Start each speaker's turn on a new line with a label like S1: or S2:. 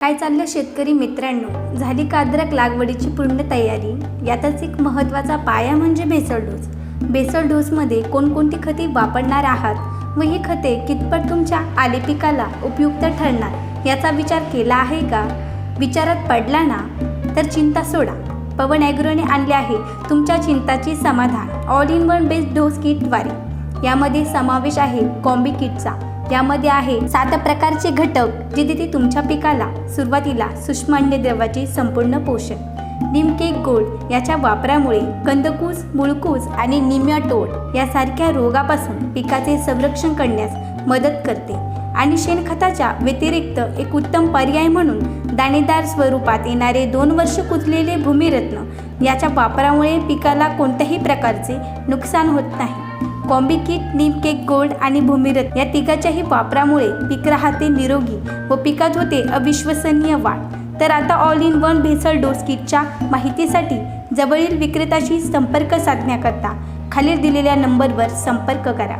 S1: काय चाललं शेतकरी मित्रांनो? झाली का अद्रक लागवडीची पूर्ण तयारी? यातच एक महत्त्वाचा पाया म्हणजे भेसळ डोस. भेसळ डोसमध्ये कोणकोणती खते वापरणार आहात व ही खते कितपत तुमच्या आले पिकाला उपयुक्त ठरणार याचा विचार केला आहे का? विचारात पडला ना? तर चिंता सोडा. पवन ॲग्रोने आणले आहे तुमच्या चिंताची समाधान. All in one basal dose किटद्वारे यामध्ये समावेश आहे कॉम्बी किटचा. यामध्ये आहे सात प्रकारचे घटक जे देते तुमच्या पिकाला सुरुवातीला सूक्ष्म अन्नद्रव्याचे संपूर्ण पोषण. निमकेक गोड याच्या वापरामुळे कंदकूस मुळकूस आणि निम्याटोड यासारख्या रोगापासून पिकाचे संरक्षण करण्यास मदत करते आणि शेणखताच्या व्यतिरिक्त एक उत्तम पर्याय म्हणून दाणेदार स्वरूपात येणारे दोन वर्ष कुजलेले भूमिरत्न याच्या वापरामुळे पिकाला कोणत्याही प्रकारचे नुकसान होत नाही. Bombay kit neem cake gold आणि भूमिरथ या तिघाच्याही वापरामुळे पीक राहते निरोगी व पिकात होते अविश्वसनीय वाढ. तर आता all in one basal dose किटच्या माहितीसाठी जवळील विक्रेत्याशी संपर्क साधण्याकरता खालील दिलेल्या नंबरवर संपर्क करा.